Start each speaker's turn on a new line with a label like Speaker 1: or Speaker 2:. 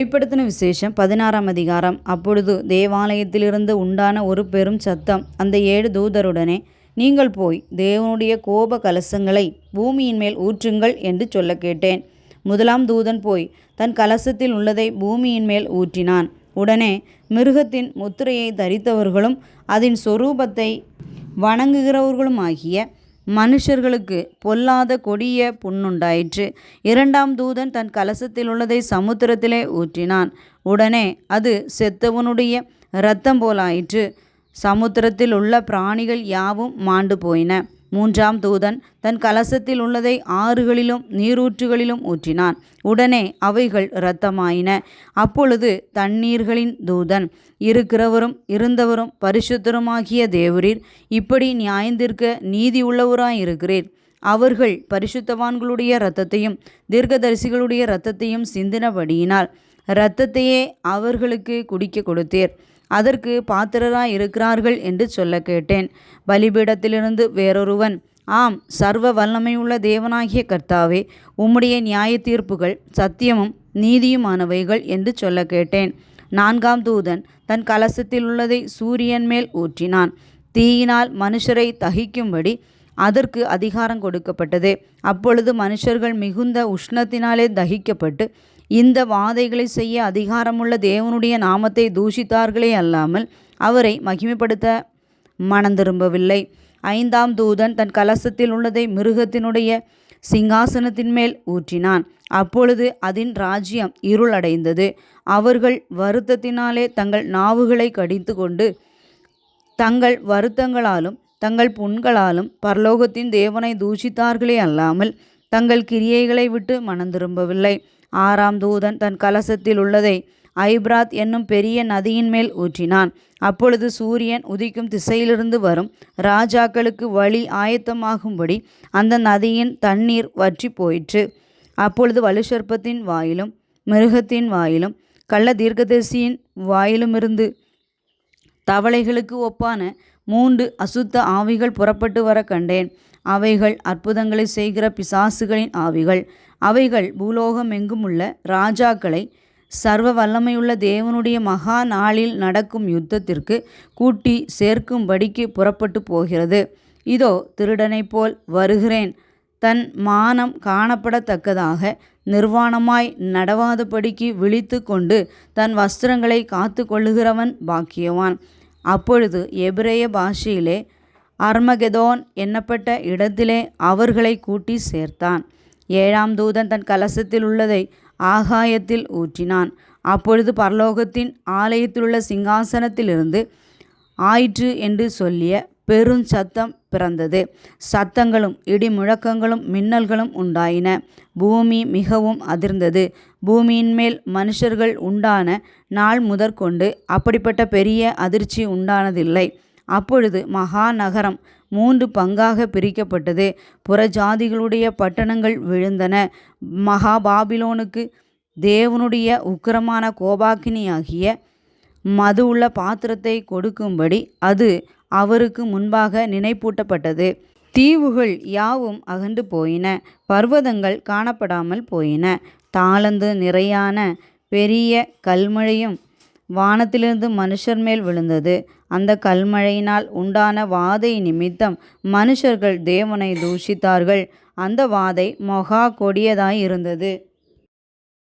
Speaker 1: வெளிப்படுத்தின விசேஷம் பதினாறாம் அதிகாரம். அப்பொழுது தேவாலயத்திலிருந்து உண்டான ஒரு பெரும் சத்தம் அந்த ஏழு தூதருடனே நீங்கள் போய் தேவனுடைய கோப கலசங்களை பூமியின் மேல் ஊற்றுங்கள் என்று சொல்ல கேட்டேன். முதலாம் தூதன் போய் தன் கலசத்தில் உள்ளதை பூமியின் மேல் ஊற்றினான். உடனே மிருகத்தின் முத்திரையை தரித்தவர்களும் அதன் சொரூபத்தை வணங்குகிறவர்களுமாகிய மனுஷர்களுக்கு பொல்லாத கொடிய புண்ணுண்டாயிற்று. இரண்டாம் தூதன் தன் கலசத்தில் உள்ளதை சமுத்திரத்திலே ஊற்றினான். உடனே அது செத்தவனுடைய இரத்தம் போலாயிற்று. சமுத்திரத்தில் உள்ள பிராணிகள் யாவும் மாண்டு போயின. மூன்றாம் தூதன் தன் கலசத்தில் உள்ளதை ஆறுகளிலும் நீரூற்றுகளிலும் ஊற்றினான். உடனே அவைகள் இரத்தமாயின. அப்பொழுது தண்ணீர்களின் தூதன் இருக்கிறவரும் இருந்தவரும் பரிசுத்தருமாகிய தேவரீர் இப்படி நியாயந்திருக்க நீதி உள்ளவராயிருக்கிறீர். அவர்கள் பரிசுத்தவான்களுடைய இரத்தத்தையும் தீர்க்கதரிசிகளுடைய இரத்தத்தையும் சிந்தினபடியினால் இரத்தத்தையே அவர்களுக்கு குடிக்க கொடுத்தீர். அதற்கு பாத்திரராய் இருக்கிறார்கள் என்று சொல்ல கேட்டேன். பலிபீடத்திலிருந்து வேறொருவன் ஆம் சர்வ வல்லமையுள்ள தேவனாகிய கர்த்தாவே உம்முடைய நியாய தீர்ப்புகள் சத்தியமும் நீதியுமானவைகள் என்று சொல்ல கேட்டேன். நான்காம் தூதன் தன் கலசத்தில் உள்ளதை சூரியன் மேல் ஊற்றினான். தீயினால் மனுஷரை தகிக்கும்படி அதற்கு அதிகாரம் கொடுக்கப்பட்டது. அப்பொழுது மனுஷர்கள் மிகுந்த உஷ்ணத்தினாலே தகிக்கப்பட்டு இந்த வாதைகளை செய்ய அதிகாரமுள்ள தேவனுடைய நாமத்தை தூஷித்தார்களே அல்லாமல் அவரை மகிமைப்படுத்த மனந்திரும்பவில்லை ஐந்தாம் தூதன் தன் கலசத்தில் உள்ளதை மிருகத்தினுடைய சிங்காசனத்தின் மேல் ஊற்றினான். அப்பொழுது அதன் ராஜ்யம் இருளடைந்தது. அவர்கள் வருத்தத்தினாலே தங்கள் நாவுகளை கடித்து கொண்டு தங்கள் வருத்தங்களாலும் தங்கள் புண்களாலும் பரலோகத்தின் தேவனை தூஷித்தார்களே அல்லாமல் தங்கள் கிரியைகளை விட்டு மனந்திரும்பவில்லை ஆறாம் தூதன் தன் கலசத்தில் உள்ளதை ஐப்ராத் என்னும் பெரிய நதியின் மேல் ஊற்றினான். அப்பொழுது சூரியன் உதிக்கும் திசையிலிருந்து வரும் ராஜாக்களுக்கு வழி ஆயத்தமாகும்படி அந்த நதியின் தண்ணீர் வற்றி போயிற்று. அப்பொழுது வலுசற்பத்தின் வாயிலும் மிருகத்தின் வாயிலும் கள்ள தீர்க்கதரிசியின் வாயிலுமிருந்து தவளைகளுக்கு ஒப்பான மூன்று அசுத்த ஆவிகள் புறப்பட்டு வர கண்டேன். அவைகள் அற்புதங்களை செய்கிற பிசாசுகளின் ஆவிகள். அவைகள் பூலோகம் எங்கும் உள்ள ராஜாக்களை சர்வ வல்லமையுள்ள தேவனுடைய மகா நாளில் நடக்கும் யுத்தத்திற்கு கூட்டி சேர்க்கும்படிக்கு புறப்பட்டு போகிறது. இதோ திருடனைப் போல் வருகிறேன். தன் மானம் காணப்படத்தக்கதாக நிர்வாணமாய் நடவாதபடிக்கு விழித்து கொண்டு தன் வஸ்திரங்களை காத்து கொள்ளுகிறவன் பாக்கியவான். அப்பொழுது எபிரேய பாஷையிலே அர்மகெதோன் என்னப்பட்ட இடத்திலே அவர்களை கூட்டி சேர்த்தான். ஏழாம் தூதன் தன் கலசத்தில் உள்ளதை ஆகாயத்தில் ஊற்றினான். அப்பொழுது பரலோகத்தின் ஆலயத்திலுள்ள சிங்காசனத்திலிருந்து ஆயிற்று என்று சொல்லிய பெருஞ்சத்தம் பிறந்தது. சத்தங்களும் இடி முழக்கங்களும் மின்னல்களும் உண்டாயின. பூமி மிகவும் அதிர்ந்தது. பூமியின் மேல் மனுஷர்கள் உண்டான நாள் முதற்கொண்டு அப்படிப்பட்ட பெரிய அதிர்ச்சி உண்டானதில்லை. அப்பொழுது மகாநகரம் மூன்று பங்காக பிரிக்கப்பட்டது. புறஜாதிகளுடைய பட்டணங்கள் விழுந்தன. மகாபாபிலோனுக்கு தேவனுடைய உக்கிரமான கோபாக்கினியாகிய மது உள்ள பாத்திரத்தை கொடுக்கும்படி அது அவருக்கு முன்பாக நினைப்பூட்டப்பட்டது. தீவுகள் யாவும் அகன்று போயின. பர்வதங்கள் காணப்படாமல் போயின. தாளந்து நிறையான பெரிய கல்மழையும் வானத்திலிருந்து மனுஷர் மேல் விழுந்தது. அந்த கல்மழையினால் உண்டான வாதை நிமித்தம் மனுஷர்கள் தேவனை தூஷித்தார்கள். அந்த வாதை மகா கொடியதாய் இருந்தது.